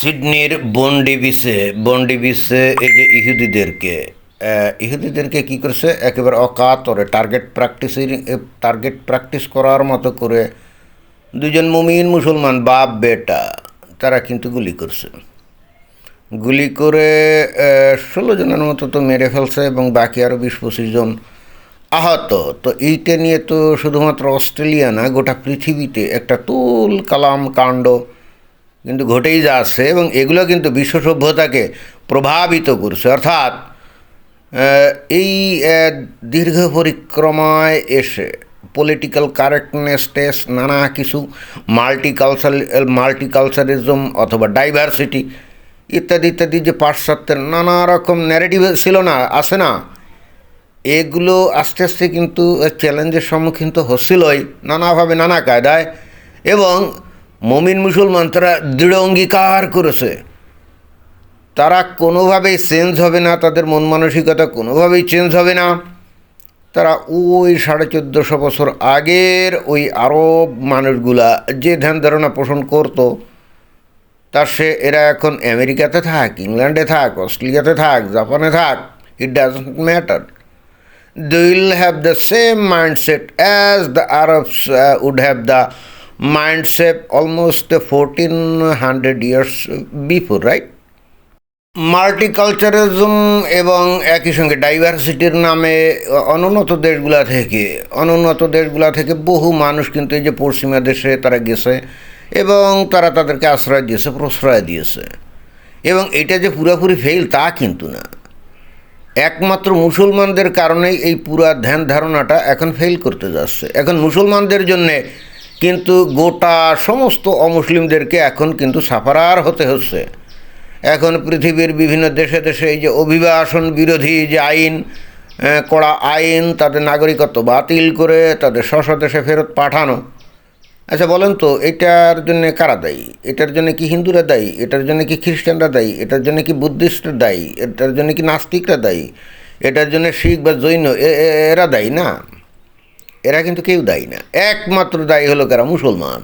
সিডনির বন্ডি বিচে বন্ডি বিচে এই যে ইহুদিদেরকে ইহুদিদেরকে কি করছে? একেবারে অকাতরে টার্গেট প্র্যাকটিসের টার্গেট প্র্যাকটিস করার মতো করে দুজন মুমিন মুসলমান বাপ বেটা, তারা কিন্তু গুলি করছে। গুলি করে ষোলো জনের মতো তো মেরে ফেলছে এবং বাকি আরও বিশ পঁচিশ জন আহত। তো এইটা নিয়ে তো শুধুমাত্র অস্ট্রেলিয়া না, গোটা পৃথিবীতে একটা তুল কালাম কাণ্ড কিন্তু ঘটেই যাচ্ছে এবং এগুলো কিন্তু বিশ্ব সভ্যতাকে প্রভাবিত করছে। অর্থাৎ এই দীর্ঘ পরিক্রমায় এসে পলিটিক্যাল কারেক্টনেস টেস্ট নানা কিছু মাল্টিকালচার মাল্টিকালচারিজম অথবা ডাইভার্সিটি ইত্যাদি ইত্যাদি যে পাশ্চাত্যের নানা রকম ন্যারেটিভ ছিল না, আছে না, এগুলো আস্তে আস্তে কিন্তু চ্যালেঞ্জের সম্মুখীন তো হচ্ছিলই, নানাভাবে, নানা কায়দায় এবং মমিন মুসলমান, তারা দৃঢ় অঙ্গীকার করেছে। তারা কোনোভাবেই চেঞ্জ হবে না, তাদের মন মানসিকতা কোনোভাবেই চেঞ্জ হবে না। তারা ওই সাড়ে চোদ্দোশো বছর আগের ওই আরব মানুষগুলা যে ধ্যান ধারণা পোষণ করতো, তার সে এরা এখন আমেরিকাতে থাক, ইংল্যান্ডে থাক, অস্ট্রেলিয়াতে থাক, জাপানে থাক it doesn't matter they will have the same mindset as the Arabs would have the mindset almost 1400 years before, right? Multiculturalism এবং একই সঙ্গে ডাইভার্সিটির নামে অনুন্নত দেশগুলা থেকে অনুন্নত দেশগুলা থেকে বহু মানুষ কিন্তু এই যে পশ্চিমা দেশে তারা গেছে এবং তারা তাদেরকে আশ্রয় দিয়েছে প্রশ্রয় দিয়েছে। এবং এটা যে পুরোপুরি ফেল তা কিন্তু না। একমাত্র মুসলমানদের কারণেই এই পুরা ধ্যান ধারণাটা এখন ফেল করতে যাচ্ছে। এখন মুসলমানদের জন্যে কিন্তু গোটা সমস্ত অমুসলিমদেরকে এখন কিন্তু সাফারার হতে হচ্ছে। এখন পৃথিবীর বিভিন্ন দেশে দেশে এই যে অভিবাসন বিরোধী যে আইন কড়া আইন, তাদের নাগরিকত্ব বাতিল করে তাদের স্ব দেশে ফেরত পাঠানো। আচ্ছা বলেন তো, এটার জন্য কারা দায়ী? এটার জন্য কি হিন্দুরা দায়ী? এটার জন্য কি খ্রিস্টানরা দায়ী? এটার জন্য কি বুদ্ধিস্টরা দায়ী? এটার জন্য কি নাস্তিকরা দায়ী? এটার জন্য শিখ বা জৈন এরা দায়ী না? এরা কিন্তু কেউ দায়ী না। একমাত্র দায়ী হলো কারা? মুসলমান।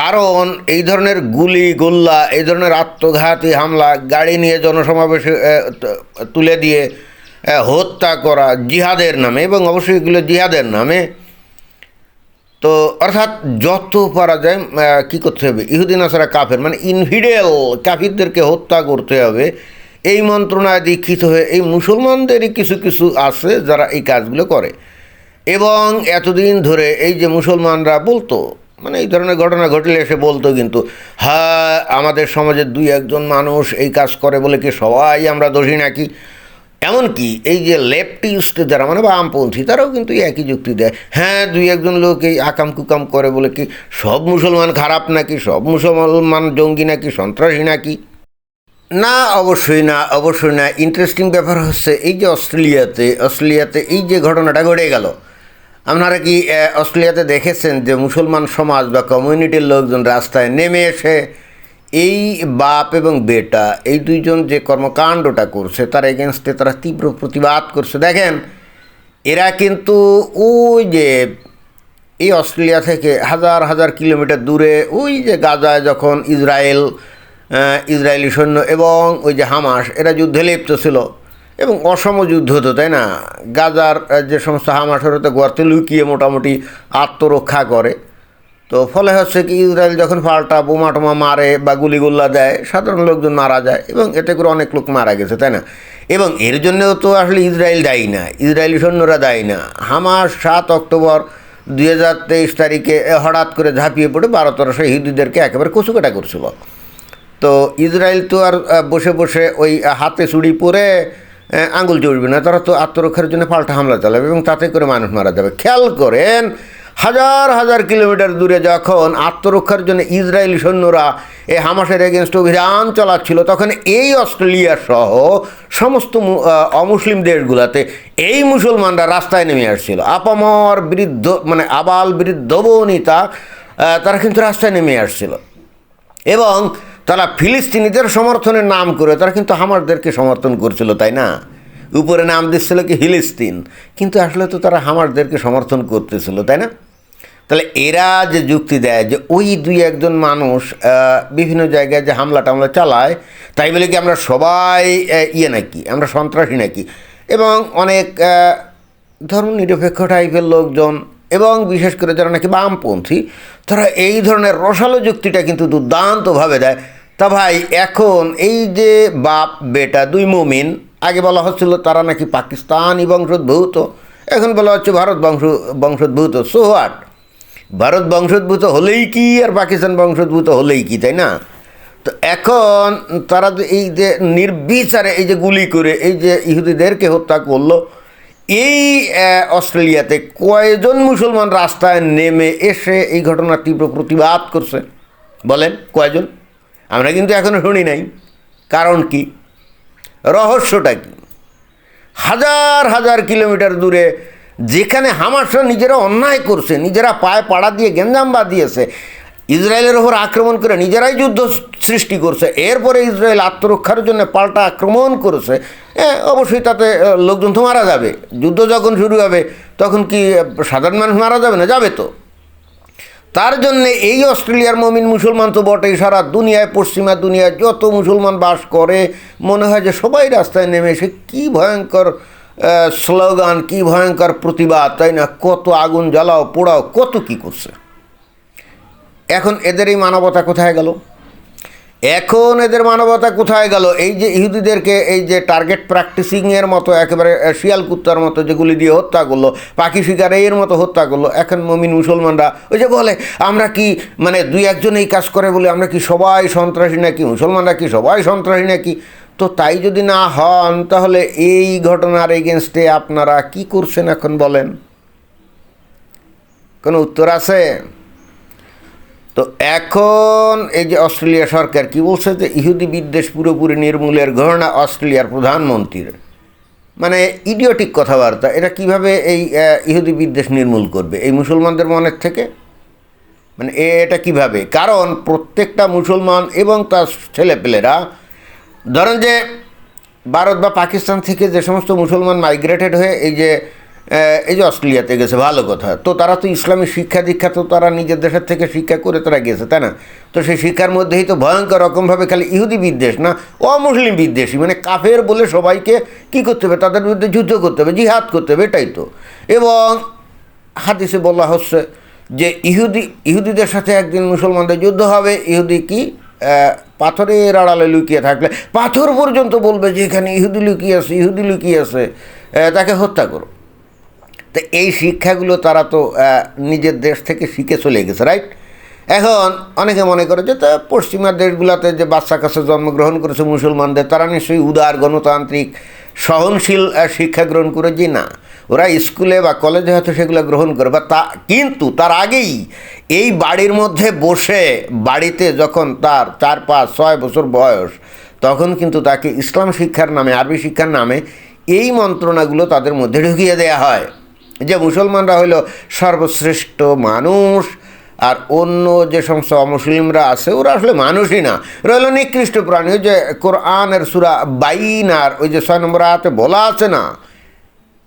কারণ এই ধরনের গুলি, গোল্লা, এই ধরনের আত্মঘাতী হামলা, গাড়ি নিয়ে জনসমাবেশে তুলে দিয়ে হত্যা করা জিহাদের নামে এবং অবশ্যই এগুলো জিহাদের নামে, তো অর্থাৎ যত পারা যায় কী করতে হবে? ইহুদিন আসারা কাফের মানে ইনভিডেল কাফিরদেরকে হত্যা করতে হবে। এই মন্ত্রণায় দীক্ষিত হয়ে এই মুসলমানদেরই কিছু কিছু আছে যারা এই কাজগুলো করে। এবং এতদিন ধরে এই যে মুসলমানরা বলতো মানে এই ধরনের ঘটনা ঘটলে এসে বলতো কিন্তু হ্যাঁ আমাদের সমাজের দুই একজন মানুষ এই কাজ করে বলে কি সবাই আমরা দোষী নাকি? এমনকি এই যে লেফটিস্ট যারা মানে বামপন্থী, তারাও কিন্তু একই যুক্তি দেয়। হ্যাঁ দুই একজন লোক এই আকাম কুকাম করে বলে কি সব মুসলমান খারাপ নাকি, সব মুসলমান জঙ্গি নাকি, সন্ত্রাসী নাকি? না, অবশ্যই না অবশ্যই না। ইন্টারেস্টিং ব্যাপার হচ্ছে এই যে অস্ট্রেলিয়াতে অস্ট্রেলিয়াতে এই যে ঘটনাটা ঘটে গেল আপনারা কি অস্ট্রেলিয়াতে দেখেছেন যে মুসলমান সমাজ বা কমিউনিটির লোকজন রাস্তায় নেমে এসে এই বাপ এবং বেটা, এই দুইজন যে কর্মকাণ্ডটা করছে, তার এগেনস্টে তারা তীব্র প্রতিবাদ করছে। দেখেন, এরা কিন্তু ওই যে, এই অস্ট্রেলিয়া থেকে হাজার হাজার কিলোমিটার দূরে ওই যে গাজায় যখন ইসরায়েল ইসরায়েলি সৈন্য এবং ওই যে হামাস, এরা যুদ্ধে লিপ্ত ছিল। এবং অসম যুদ্ধ হতো, তাই না? গাজার যে সমস্ত হামাসের হতে গর্তে লুকিয়ে মোটামুটি আত্মরক্ষা করে। তো ফলে হচ্ছে কি, ইসরায়েল যখন পাল্টা বোমা টোমা মারে বা গুলিগুল্লা দেয়, সাধারণ লোকজন মারা যায় এবং এতে করে অনেক লোক মারা গেছে, তাই না? এবং এর জন্যও তো আসলে ইসরায়েল দায়ী না, ইসরায়েলি সৈন্যরা দায়ী না। হামাস সাত অক্টোবর দুই হাজার তেইশ তারিখে হঠাৎ করে ঝাঁপিয়ে পড়ে বারো তেরোশো হিন্দুদেরকে একেবারে কচুকাটা করছিল। তো ইসরায়েল তো আর বসে বসে ওই হাতে চুড়ি পরে আঙুল চড়বে না, তারা তো আত্মরক্ষার জন্য পাল্টা হামলা চালাবে এবং তাতে করে মানুষ মারা যাবে। খেয়াল করেন, হাজার হাজার কিলোমিটার দূরে যখন আত্মরক্ষার জন্য ইসরায়েলি সৈন্যরা এই হামাসের এগেনস্ট অভিযান চালাচ্ছিল, তখন এই অস্ট্রেলিয়া সহ সমস্ত অমুসলিম দেশগুলোতে এই মুসলমানরা রাস্তায় নেমে আসছিল। আপামর বৃদ্ধ মানে আবাল বৃদ্ধ বনিতা তারা কিন্তু রাস্তায় নেমে আসছিল। এবং তারা ফিলিস্তিনিদের সমর্থনের নাম করে তারা কিন্তু হামারদেরকে সমর্থন করছিল তাই না? উপরে নাম দিচ্ছিল কি হিলিস্তিন কিন্তু আসলে তো তারা হামারদেরকে সমর্থন করতেছিল তাই না? তাহলে এরা যে যুক্তি দেয় যে ওই দুই একজন মানুষ বিভিন্ন জায়গায় যে হামলা টামলা চালায় তাই বলে কি আমরা সবাই ইয়ে নাকি আমরা সন্ত্রাসী নাকি? এবং অনেক আহ, ধর্মনিরপেক্ষ টাইপের লোকজন এবং বিশেষ করে যারা নাকি বামপন্থী, তারা এই ধরনের রসালো যুক্তিটা কিন্তু দুর্দান্তভাবে দেয়। তা ভাই, এখন এই যে বাপ, বেটা, দুই মুমিন, আগে বলা হচ্ছিল তারা নাকি পাকিস্তানি বংশোদ্ভূত, এখন বলা হচ্ছে ভারত বংশ, বংশোদ্ভূত। সো হোয়াট ভারত বংশোদ্ভূত হলেই কি আর পাকিস্তান বংশোদ্ভূত হলেই কি, তাই না? তো এখন তারা এই যে নির্বিচারে এই যে গুলি করে, এই যে ইহুদিদেরকে হত্যা করল এই অস্ট্রেলিয়াতে কয়জন মুসলমান রাস্তায় নেমে এসে এই ঘটনার তীব্র প্রতিবাদ করছে। বলেন, কয়জন? আমরা কিন্তু এখনও শুনি নাই। কারণ কি? রহস্যটা কি? হাজার হাজার কিলোমিটার দূরে যেখানে হামাসরা নিজেরা অন্যায় করছে, নিজেরা পায়ে পাড়া দিয়ে, গেঞ্জাম দিয়েছে ইসরায়েলের ওপর আক্রমণ করে নিজেরাই যুদ্ধ সৃষ্টি করছে। এরপরে ইসরায়েল আত্মরক্ষার জন্য পাল্টা আক্রমণ করেছে। হ্যাঁ অবশ্যই তাতে লোকজন তো মারা যাবে। যুদ্ধ যখন শুরু হবে, তখন কি সাধারণ মানুষ মারা যাবে না? যাবে তো। তার জন্য এই অস্ট্রেলিয়ার মমিন মুসলমান তো বটেই। সারা দুনিয়ায়, পশ্চিমা দুনিয়ায় যত মুসলমান বাস করে, মনে হয় যে সবাই রাস্তায় নেমে এসে কী ভয়ঙ্কর স্লোগান, কী ভয়ঙ্কর প্রতিবাদ, তাই না? কত আগুন জ্বালাও, পোড়াও, কত কি করছে? এখন এদের এই মানবতা কোথায় গেল? এখন এদের মানবতা কোথায় গেল? এই যে ইহুদিদেরকে এই যে টার্গেট প্র্যাকটিসিংয়ের মতো, একেবারে শিয়াল কুত্তার মতো যেগুলি দিয়ে হত্যা করল, পাখি শিকারে এর মতো হত্যা করল, এখন মমিন মুসলমানরা ওই যে বলে, আমরা কি মানে দুই একজন এই কাজ করে বলে আমরা কি সবাই সন্ত্রাসী নাকি? মুসলমানরা কি সবাই সন্ত্রাসী নাকি? তো তাই যদি না হন, তাহলে এই ঘটনার এগেনস্টে আপনারা কি করছেন এখন বলেন? কোনো উত্তর আছে? তো এখন এই যে অস্ট্রেলিয়া সরকার কি বলছে যে ইহুদি বিদ্বেষ পুরোপুরি নির্মূলের ঘটনা অস্ট্রেলিয়ার প্রধানমন্ত্রীর? মানে ইডিওটিক কথাবার্তা, এটা কীভাবে এই ইহুদি বিদ্বেষ নির্মূল করবে এই মুসলমানদের মনের থেকে? মানে এটা কীভাবে? কারণ প্রত্যেকটা মুসলমান এবং তার ছেলেপেলেরা, ধরেন যে ভারত বা পাকিস্তান থেকে যে সমস্ত মুসলমান মাইগ্রেটেড হয়ে এই যে এই যে অস্ট্রেলিয়াতে গেছে, ভালো কথা। তো তারা তো ইসলামী শিক্ষা দীক্ষা তো তারা নিজের দেশের থেকে শিক্ষা করে তারা গেছে, তাই না? তো সেই শিক্ষার মধ্যেই তো ভয়ঙ্কর রকমভাবে খালি ইহুদি বিদ্বেষ না, অমুসলিম বিদ্বেষী? মানে কাফের বলে সবাইকে কি করতে হবে? তাদের বিরুদ্ধে যুদ্ধ করতে হবে, জিহাদ করতে হবে, এটাই তো। এবং হাদিসে বলা হচ্ছে যে ইহুদি, ইহুদিদের সাথে একদিন মুসলমানদের যুদ্ধ হবে, ইহুদি কি পাথরের আড়ালে লুকিয়ে থাকলে, পাথর পর্যন্ত বলবে যে এখানে ইহুদি লুকিয়ে আছে, ইহুদি লুকিয়ে আছে তাকে হত্যা করো। তো এই শিক্ষাগুলো তারা তো নিজের দেশ থেকে শিখে চলে গেছে রাইট এখন অনেকে মনে করে যে তা পশ্চিমা দেশগুলোতে যে বাচ্চা কাছে জন্মগ্রহণ করেছে মুসলমানদের, তারা নিশ্চয়ই উদার, গণতান্ত্রিক, সহনশীল শিক্ষা গ্রহণ করে যে না। ওরা স্কুলে বা কলেজে হয়তো সেগুলো গ্রহণ করে, বা তা, কিন্তু তার আগেই এই বাড়ির মধ্যে বসে বাড়িতে যখন তার চার, পাঁচ, ছয় বছর বয়স, তখন কিন্তু তাকে ইসলাম শিক্ষার নামে, আরবি শিক্ষার নামে এই মন্ত্রণাগুলো তাদের মধ্যে ঢুকিয়ে দেয়া হয়। যে মুসলমানরা হইল সর্বশ্রেষ্ঠ মানুষ, আর অন্য যে সমস্ত অমুসলিমরা আছে, ওরা আসলে মানুষই না। ওরা হলো নিকৃষ্ট প্রাণী। ওই যে কোরআনের সুরা বাইনার ওই যে ছয় নম্বর আয়াতে বলা আছে না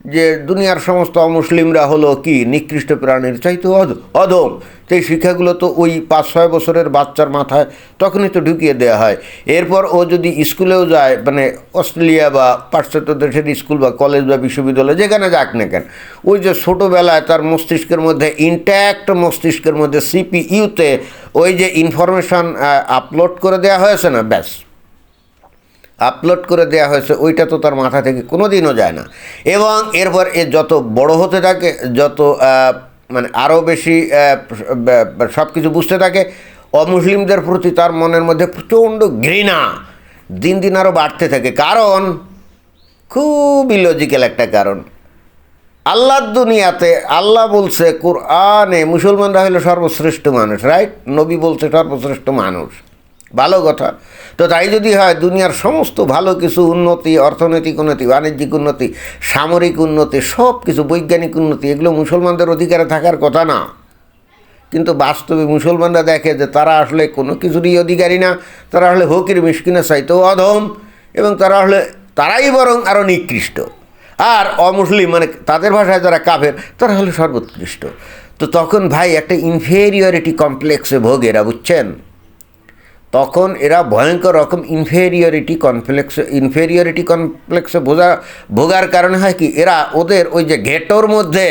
যে দুনিয়ার সমস্ত অমুসলিমরা হলো কি? নিকৃষ্ট প্রাণীর চাইতে অধ- অধম। সেই শিক্ষাগুলো তো ওই পাঁচ, ছয় বছরের বাচ্চার মাথায় তখনই তো ঢুকিয়ে দেওয়া হয়। এরপর ও যদি স্কুলেও যায় মানে অস্ট্রেলিয়া বা পাশ্চাত্য দেশের স্কুল বা কলেজ বা বিশ্ববিদ্যালয় যেখানে যাক না কেন, ওই যে ছোটোবেলায় তার মস্তিষ্কের মধ্যে ইনট্যাক্ট মস্তিষ্কের মধ্যে সিপিইউতে ওই যে ইনফরমেশান আপলোড করে দেওয়া হয়েছে না? ব্যাস। আপলোড করে দেওয়া হয়েছে, ওইটা তো তার মাথা থেকে কোনো দিনও যায় না। এবং এরপর এ যত বড় হতে থাকে, যত মানে আরও বেশি সব কিছু বুঝতে থাকে, অমুসলিমদের প্রতি তার মনের মধ্যে প্রচণ্ড ঘৃণা দিন দিন আরও বাড়তে থাকে। কারণ খুবই লজিক্যাল একটা কারণ। আল্লাহর দুনিয়াতে আল্লাহ বলছে, কোরআনে মুসলমানরা হলো সর্বশ্রেষ্ঠ মানুষ রাইট নবী বলছে সর্বশ্রেষ্ঠ মানুষ। ভালো কথা। তো তাই যদি হয়, দুনিয়ার সমস্ত ভালো কিছু উন্নতি, অর্থনৈতিক উন্নতি, বাণিজ্যিক উন্নতি, সামরিক উন্নতি, সব কিছু, বৈজ্ঞানিক উন্নতি, এগুলো মুসলমানদের অধিকারে থাকার কথা না। কিন্তু বাস্তবে মুসলমানরা দেখে যে তারা আসলে কোনো কিছুরই অধিকারী না, তারা আসলে হকির মিসকিনের চাইতেও অধম এবং তারা আসলে, তারাই বরং আরও নিকৃষ্ট। আর অমুসলিম মানে তাদের ভাষায় যারা কাফের, তারা হলো সর্বোৎকৃষ্ট। তো তখন ভাই একটা ইনফেরিয়রিটি কমপ্লেক্সে ভোগে এরা বুঝছেন? তখন এরা ভয়ঙ্কর রকম ইনফেরিয়রিটি কমপ্লেক্স ইনফেরিয়রিটি কমপ্লেক্সে বোঝা ভোগার কারণে হয় কি, এরা ওদের ওই যে ঘেটোর মধ্যে,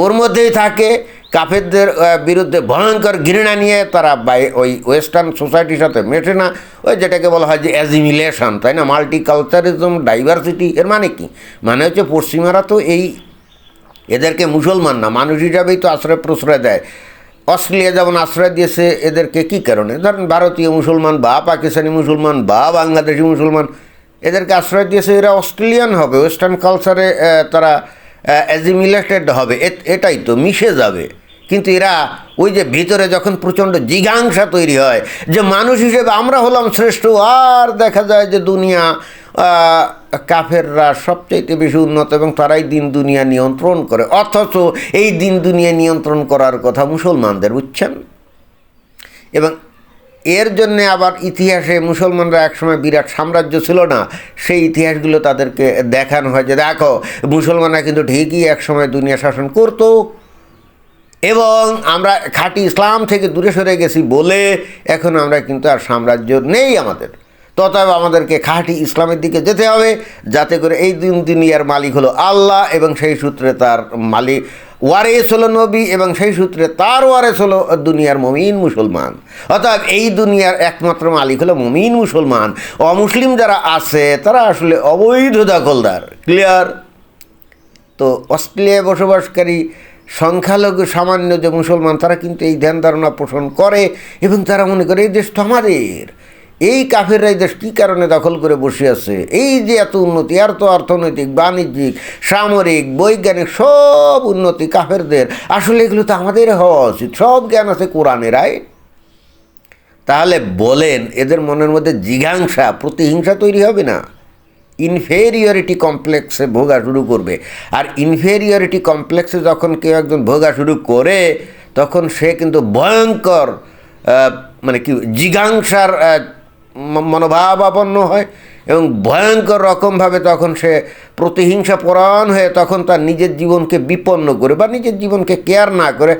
ওর মধ্যেই থাকে। কাফেরদের বিরুদ্ধে ভয়ঙ্কর ঘৃণা নিয়ে তারা বাই, ওই ওয়েস্টার্ন সোসাইটির সাথে মেশে না। ওই যেটাকে বলা হয় যে অ্যাজিমিলেশন তাই না? মাল্টিকালচারিজম ডাইভার্সিটি এর মানে কি? মানে হচ্ছে পশ্চিমারা তো এই, এদেরকে মুসলমান না, মানুষ হিসাবেই তো আশ্রয় প্রশ্রয় দেয়। অস্ট্রেলিয়া যেমন আশ্রয় দিয়েছে, এদেরকে কি কারণে? ধরেন ভারতীয় মুসলমান বা পাকিস্তানি মুসলমান বা বাংলাদেশি মুসলমান, এদেরকে আশ্রয় দিয়েছে, এরা অস্ট্রেলিয়ান হবে, ওয়েস্টার্ন কালচারে তারা অ্যাজিমিলেটেড হবে এটাই তো, মিশে যাবে। কিন্তু এরা ওই যে ভিতরে যখন প্রচণ্ড জিঘাংসা তৈরি হয়, যে মানুষ হিসেবে আমরা হলাম শ্রেষ্ঠ, আর দেখা যায় যে দুনিয়া কাফেররা সবচাইতে বেশি উন্নত এবং তারাই দিন দুনিয়া নিয়ন্ত্রণ করে। অথচ এই দিন দুনিয়া নিয়ন্ত্রণ করার কথা মুসলমানদের, বুঝছেন? এবং এর জন্য আবার ইতিহাসে মুসলমানরা একসময় বিরাট সাম্রাজ্য ছিল না, সেই ইতিহাসগুলো তাদেরকে দেখানো হয় যে, দেখো, মুসলমানরা কিন্তু ঠিকই একসময় দুনিয়া শাসন করতো এবং আমরা খাঁটি ইসলাম থেকে দূরে সরে গেছি বলে এখন আমরা কিন্তু আর সাম্রাজ্য নেই আমাদের। তথাপি আমাদেরকে খাঁটি ইসলামের দিকে যেতে হবে, যাতে করে এই দিন দুনিয়ার মালিক হলো আল্লাহ এবং সেই সূত্রে তার মালিক ওয়ারেস হলো নবী এবং সেই সূত্রে তার ওয়ারেস হলো দুনিয়ার মমিন মুসলমান। অর্থাৎ এই দুনিয়ার একমাত্র মালিক হলো মমিন মুসলমান। অমুসলিম যারা আছে, তারা আসলে অবৈধ দখলদার। ক্লিয়ার তো অস্ট্রেলিয়ায় বসবাসকারী সংখ্যালঘু সামান্য যে মুসলমান, তারা কিন্তু এই ধ্যান ধারণা পোষণ করে এবং তারা মনে করে এই দেশ তো আমাদের। এই কাফেররা এই দেশ কী কারণে দখল করে বসে আছে? এই যে এত উন্নতি আর তো অর্থনৈতিক, বাণিজ্যিক, সামরিক, বৈজ্ঞানিক সব উন্নতি কাফেরদের। আসলে এগুলো তো আমাদের হওয়া উচিত। সব জ্ঞান আছে কোরআনে রাইট তাহলে বলেন, এদের মনের মধ্যে জিঘাংসা, প্রতিহিংসা তৈরি হবে না? ইনফেরিয়রিটি কমপ্লেক্সে ভোগা শুরু করবে। আর ইনফেরিয়রিটি কমপ্লেক্সে যখন কেউ একজন ভোগা শুরু করে, তখন সে কিন্তু ভয়ঙ্কর মানে কি, জিঘাংসার মনোভাবাপন্ন হয় এবং ভয়ঙ্কর রকমভাবে তখন সে প্রতিহিংসা পরায়ণ হয়ে তখন তার নিজের জীবনকে বিপন্ন করে বা নিজের জীবনকে কেয়ার না করে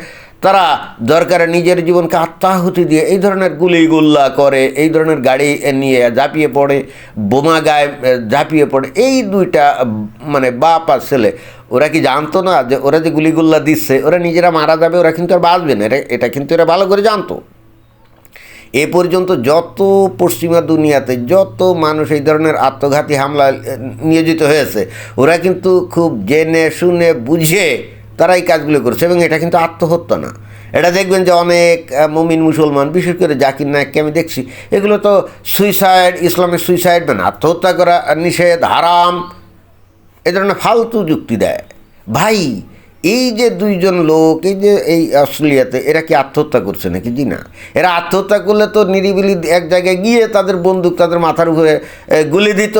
তারা দরকারে নিজের জীবনকে আত্মাহুতি দিয়ে এই ধরনের গুলিগুল্লা করে, এই ধরনের গাড়ি নিয়ে ঝাঁপিয়ে পড়ে, বোমা গায়ে ঝাঁপিয়ে পড়ে, এই দুইটা মানে বাপ আর ছেলে, ওরা কি জানতো না যে ওরা যে গুলিগুল্লা দিচ্ছে, ওরা নিজেরা মারা যাবে, ওরা কিন্তু আর বাঁচবে না, এটা এটা কিন্তু এরা ভালো করে জানতো। এ পর্যন্ত যত পশ্চিমা দুনিয়াতে যত মানুষ এই ধরনের আত্মঘাতী হামলা নিয়োজিত হয়েছে, ওরা কিন্তু খুব জেনে শুনে বুঝে তারা এই কাজগুলো করছে এবং এটা কিন্তু আত্মহত্যা না। এটা দেখবেন যে অনেক মুমিন মুসলমান, বিশেষ করে জাকির নায়ককে আমি দেখছি, এগুলো তো সুইসাইড, ইসলামের সুইসাইড মানে আত্মহত্যা করা নিষেধ, হারাম, এ ধরনের ফালতু যুক্তি দেয়। ভাই এই যে দুইজন লোক, এই যে এই অস্ট্রেলিয়াতে, এরা কি আত্মহত্যা করছে নাকি? জি না। এরা আত্মহত্যা করলে তো নিরিবিলি এক জায়গায় গিয়ে তাদের বন্দুক তাদের মাথার উপরে গুলি দিত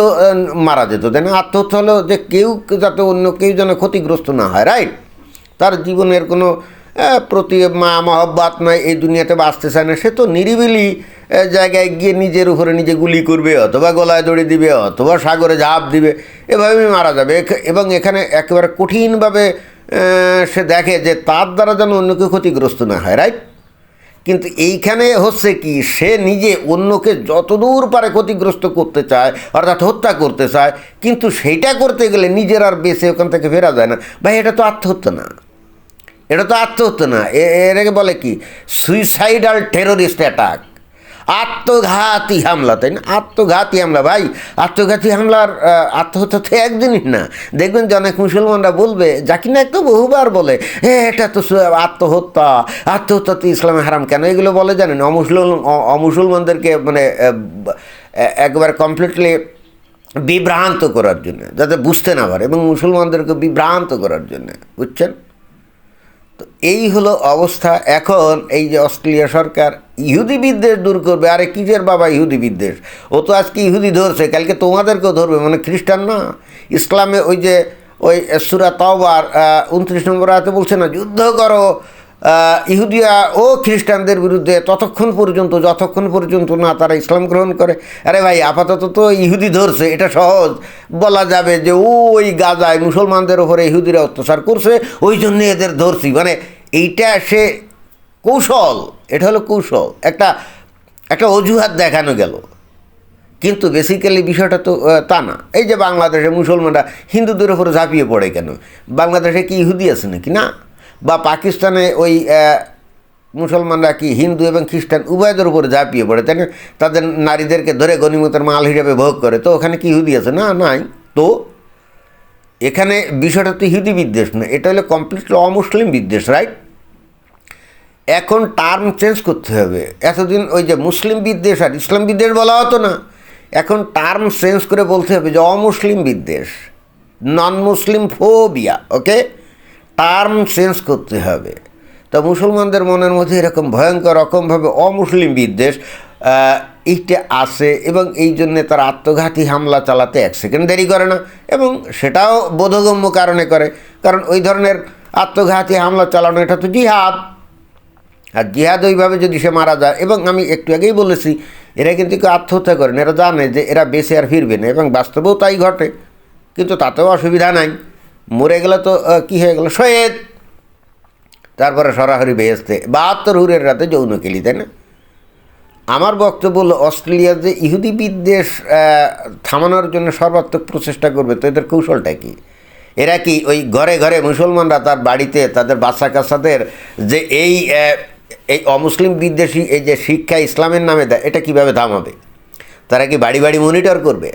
মারা যেত। তাই না? আত্মহত্যা হলো যে কেউ যাতে অন্য কেউ যেন ক্ষতিগ্রস্ত না হয়, রাইট? তার জীবনের কোনো প্রতি মা মহব্বাত নয় এই দুনিয়াতে বাঁচতে চায় না। সে তো নিরিবিলি জায়গায় গিয়ে নিজের উপরে নিজে গুলি করবে, অথবা গলায় দড়ি দিবে, অথবা সাগরে ঝাঁপ দিবে, এভাবেই মারা যাবে। এবং এখানে একেবারে কঠিনভাবে সে দেখে যে তার দ্বারা যেন অন্য কেউ ক্ষতিগ্রস্ত না হয় রাইট কিন্তু এইখানে হচ্ছে কি, সে নিজে অন্যকে যতদূর পারে ক্ষতিগ্রস্ত করতে চায়, অর্থাৎ হত্যা করতে চায়, কিন্তু সেইটা করতে গেলে নিজের আর বেঁচে ওখান থেকে ফেরা যায় না। ভাই, এটা তো আত্মহত্যা না। এটা তো আত্মহত্যা না। এটাকে বলে কি সুইসাইডাল টেরোরিস্ট অ্যাটাক আত্মঘাতী হামলা, তাই না? আত্মঘাতী হামলা, ভাই। আত্মঘাতী হামলার আত্মহত্যা তো একদিনই না। দেখবেন যে অনেক মুসলমানরা বলবে জাকির নায়ক তো বহুবার বলে হ্যাঁ এটা তো আত্মহত্যা আত্মহত্যা তো ইসলামে হারাম কেন? এগুলো বলে জানেন, অমুসলিম, অ- অমুসলমানদেরকে মানে একেবারে কমপ্লিটলি বিভ্রান্ত করার জন্য, যাতে বুঝতে না পারে, এবং মুসলমানদেরকে বিভ্রান্ত করার জন্য, বুঝছেন? তো এই হলো অবস্থা। এখন এই যে অস্ট্রেলিয়া সরকার ইহুদি বিদ্বেষ দূর করবে, আরে কিসের বাবা ইহুদি বিদ্বেষ? ও তো আজকে ইহুদি ধরছে, কালকে তোমাদেরকেও ধরবে মানে খ্রিস্টান না? ইসলামে ওই যে ওই সুরা তাওবার উনত্রিশ নম্বর আয়তে বলছে না, যুদ্ধ করো ইহুদিয়া ও খ্রিস্টানদের বিরুদ্ধে ততক্ষণ পর্যন্ত, যতক্ষণ পর্যন্ত না তারা ইসলাম গ্রহণ করে, আরে ভাই, আপাতত তো ইহুদি ধরছে, এটা সহজ। বলা যাবে যে ওই গাজায় মুসলমানদের ওপরে ইহুদিরা অত্যাচার করছে, ওই জন্য এদের ধরছি। মানে এইটা সে কৌশল, এটা হলো কৌশল। একটা একটা অজুহাত দেখানো গেল। কিন্তু বেসিক্যালি বিষয়টা তো তা না। এই যে বাংলাদেশে মুসলমানরা হিন্দুদের উপরে ঝাঁপিয়ে পড়ে কেন? বাংলাদেশে কি ইহুদি আছে নাকি? না। বা পাকিস্তানে ওই মুসলমানরা কি হিন্দু এবং খ্রিস্টান উভয়দের উপরে ঝাঁপিয়ে পড়ে, তাই তাদের নারীদেরকে ধরে গণিমতের মাল হিসাবে ভোগ করে। তো ওখানে কি ইহুদি আছে? না, নাই। তো এখানে বিষয়টা তো ইহুদি বিদ্বেষ না এটা হলো কমপ্লিটলি অমুসলিম বিদ্বেষ রাইট এখন টার্ম চেঞ্জ করতে হবে। এতদিন ওই যে মুসলিম বিদ্বেষ আর ইসলাম বিদ্বেষ বলা হতো না। এখন টার্ম চেঞ্জ করে বলতে হবে যে অমুসলিম বিদ্বেষ non Muslim phobia okay term change করতে হবে। তা মুসলমানদের মনের মধ্যে এরকম ভয়ঙ্কর রকমভাবে অমুসলিম বিদ্বেষ এইটা আসে এবং এই জন্যে তারা আত্মঘাতী হামলা চালাতে এক সেকেন্ড দেরি করে না এবং সেটাও বোধগম্য কারণে করে। কারণ ওই ধরনের আত্মঘাতী হামলা চালানো, এটা তো জিহাদ। আর জিহাদ ওইভাবে যদি সে মারা যায়, এবং আমি একটু আগেই বলেছি, এরা কিন্তু কেউ আত্মহত্যা করেন। এরা জানে যে এরা বেঁচে আর ফিরবে না এবং বাস্তবেও তাই ঘটে। কিন্তু তাতেও অসুবিধা নাই। মরে গেলে তো কী হয়ে গেল? শহীদ! তারপরে সরাসরি বেহেস্তে। বাহাত্তর হুরের রাতে যৌন কেলি, তাই না? আমার বক্তব্য হলো অস্ট্রেলিয়ার যে ইহুদি বিদ্বেষ থামানোর জন্য সর্বাত্মক প্রচেষ্টা করবে, তো এদের কৌশলটা কি? এরা কি ওই ঘরে ঘরে মুসলমানরা তার বাড়িতে, তাদের বাচ্চা কাচ্চাদের যে এই এই অমুসলিম বিদ্বেষী, এই যে শিক্ষা ইসলামের নামে দেয়, এটা কীভাবে থামাবে? তারা কি বাড়ি বাড়ি মনিটর করবে?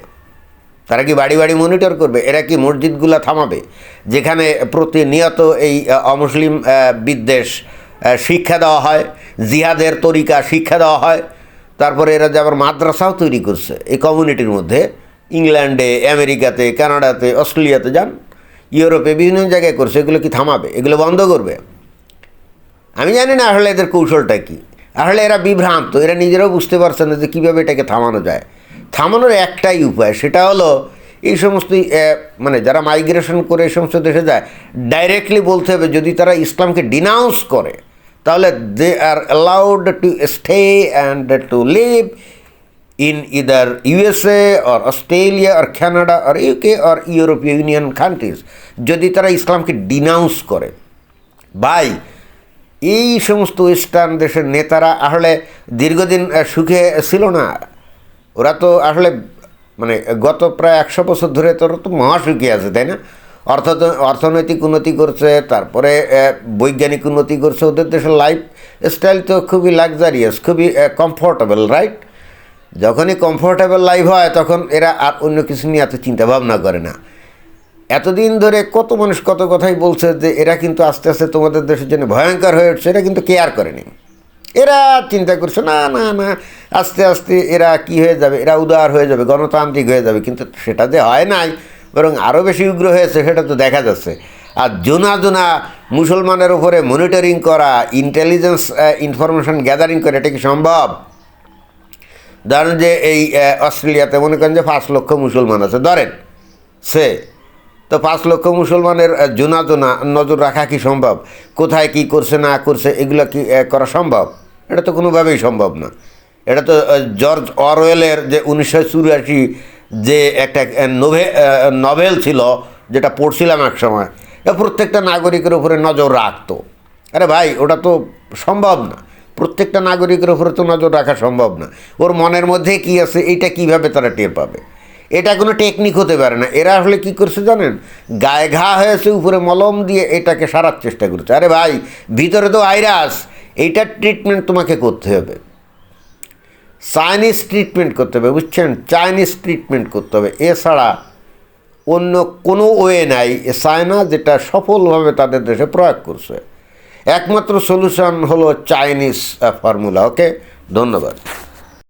তারা কি বাড়ি বাড়ি মনিটর করবে? এরা কি মসজিদগুলো থামাবে? যেখানে প্রতিনিয়ত এই অমুসলিম বিদ্বেষ শিক্ষা দেওয়া হয়, জিহাদের তরিকা শিক্ষা দেওয়া হয়, তারপরে এরা যে আবার মাদ্রাসাও তৈরি করছে। এই কমিউনিটির মধ্যে, ইংল্যান্ডে, আমেরিকাতে, কানাডাতে, অস্ট্রেলিয়াতে যান ইউরোপে বিভিন্ন জায়গায় করছে, এগুলো কি থামাবে? এগুলো বন্ধ করবে? আমি জানি না আসলে এদের কৌশলটা কি। আসলে এরা বিভ্রান্ত, এরা নিজেরাও বুঝতে পারছে না যে কীভাবে এটাকে থামানো যায়। থামানোর একটাই উপায়, সেটা হলো এই সমস্ত মানে যারা মাইগ্রেশন করে এই সমস্ত দেশে যায় ডাইরেক্টলি বলতে হবে যদি তারা ইসলামকে ডিনাউন্স করে, তাহলে they are allowed to stay and to live in either USA or Australia R Canada আর ইউকে আর ইউরোপীয় ইউনিয়ন কান্ট্রিজ যদি তারা ইসলামকে ডিনাউন্স করে। বাই এই সমস্ত ওয়েস্টার্ন দেশের নেতারা আসলে দীর্ঘদিন সুখে ছিল না। ওরা তো আসলে মানে গত প্রায় একশো বছর ধরে তোর তো মহাসুখী আছে, তাই না? অর্থ, অর্থনৈতিক উন্নতি করছে, তারপরে বৈজ্ঞানিক উন্নতি করছে, ওদের দেশের লাইফ স্টাইল তো খুবই লাক্সারিয়াস খুবই কমফোর্টেবল রাইট যখনই কমফোর্টেবল লাইফ হয়, তখন এরা আর অন্য কিছু নিয়ে এত চিন্তা ভাবনা করে না। এতদিন ধরে কত মানুষ কত কথাই বলছে যে, এরা কিন্তু আস্তে আস্তে তোমাদের দেশের জন্য ভয়ঙ্কর হয়ে উঠছে, এরা কিন্তু কেয়ার করেনি। এরা চিন্তা করছে, না না না, আস্তে আস্তে এরা কি হয়ে যাবে? এরা উদার হয়ে যাবে, গণতান্ত্রিক হয়ে যাবে। কিন্তু সেটা যে হয় নাই, বরং আরও বেশি উগ্র হয়েছে সেটা তো দেখা যাচ্ছে। আর জোনা জোনা মুসলমানের উপরে মনিটরিং করা ইন্টেলিজেন্স ইনফরমেশন গ্যাদারিং করা, এটা কি সম্ভব? ধরেন যে এই অস্ট্রেলিয়াতে মনে করেন যে পাঁচ লক্ষ মুসলমান আছে। ধরেন, সে তো পাঁচ লক্ষ মুসলমানের জোনা জোনা, নজর রাখা কি সম্ভব? কোথায় কি করছে, না করছে, এগুলো কি করা সম্ভব? এটা তো কোনোভাবেই সম্ভব না। এটা তো জর্জ অরওয়েলের যে উনিশশো চুরাশি যে একটা নোভে নভেল ছিল, যেটা পড়ছিলাম এক সময়, এ প্রত্যেকটা নাগরিকের উপরে নজর রাখতো। আরে ভাই, ওটা তো সম্ভব না। প্রত্যেকটা নাগরিকের উপরে তো নজর রাখা সম্ভব না। ওর মনের মধ্যে কি আছে, এইটা কীভাবে তারা টের পাবে? এটা কোনো টেকনিক হতে পারে না। এরা আসলে কি করছে জানেন? গায়ে ঘা হয়েছে, উপরে মলম দিয়ে এটাকে সারার চেষ্টা করছে। আরে ভাই, ভিতরে তো ভাইরাস এইটার ট্রিটমেন্ট তোমাকে করতে হবে। চাইনিজ ট্রিটমেন্ট করতে হবে, বুঝছেন? চাইনিজ ট্রিটমেন্ট করতে হবে। এছাড়া অন্য কোনো ওয়ে নাই চায়না যেটা সফলভাবে তাদের দেশে প্রয়োগ করছে। একমাত্র সলিউশন হলো চাইনিজ ফর্মুলা ওকে ধন্যবাদ।